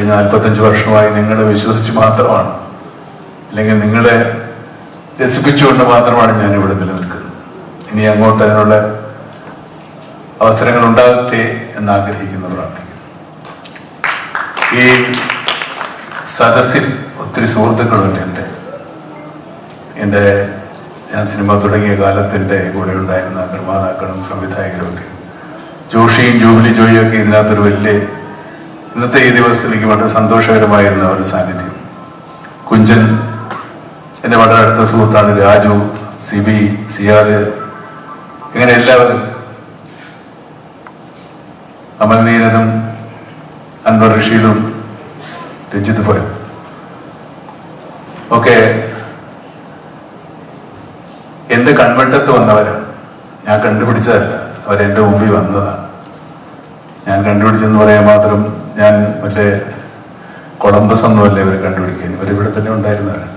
കഴിഞ്ഞ നാൽപ്പത്തഞ്ച് വർഷമായി നിങ്ങളെ വിശ്വസിച്ച് മാത്രമാണ്. അല്ലെങ്കിൽ നിങ്ങളെ രസിപ്പിച്ചുകൊണ്ട് മാത്രമാണ് ഞാൻ ഇവിടെ നിലനിൽക്കുന്നത്. ഇനി അങ്ങോട്ട് അതിനുള്ള അവസരങ്ങൾ ഉണ്ടാകട്ടെ എന്ന് ആഗ്രഹിക്കുന്നു പ്രാർത്ഥിക്കുന്നു. ഈ സദസ്സിൽ ഒത്തിരി സുഹൃത്തുക്കളുണ്ട് എന്റെ. എന്റെ ഞാൻ സിനിമ തുടങ്ങിയ കാലത്തിന്റെ കൂടെ ഉണ്ടായിരുന്ന നിർമ്മാതാക്കളും സംവിധായകരും ഒക്കെ ജോഷിയും ജൂബിലി ജോയിയും ഒക്കെ ഇതിനകത്തൊരു വലിയ ഇന്നത്തെ ഈ ദിവസത്തിൽ എനിക്ക് വളരെ സന്തോഷകരമായിരുന്ന ഒരു സാന്നിധ്യം. കുഞ്ചൻ എന്റെ വളരെ അടുത്ത സുഹൃത്താണ് രാജു സിബി സിയാദ് ഇങ്ങനെ എല്ലാവരും. അമൽ അൻവർ റഷീദും രഞ്ജിത്ത് പോയ ഒക്കെ എന്റെ കൺവെട്ടത്ത് വന്നവരാണ് ഞാൻ കണ്ടുപിടിച്ചതല്ല. അവരെന്റെ മുമ്പിൽ വന്നതാണ്. ഞാൻ കണ്ടുപിടിച്ചെന്ന് പറയാൻ മാത്രം ഞാൻ വലിയ കൊളംബസ് ഒന്നുമല്ല ഇവരെ കണ്ടുപിടിക്കാൻ? ഇവരിവിടെ തന്നെ ഉണ്ടായിരുന്നവരാണ്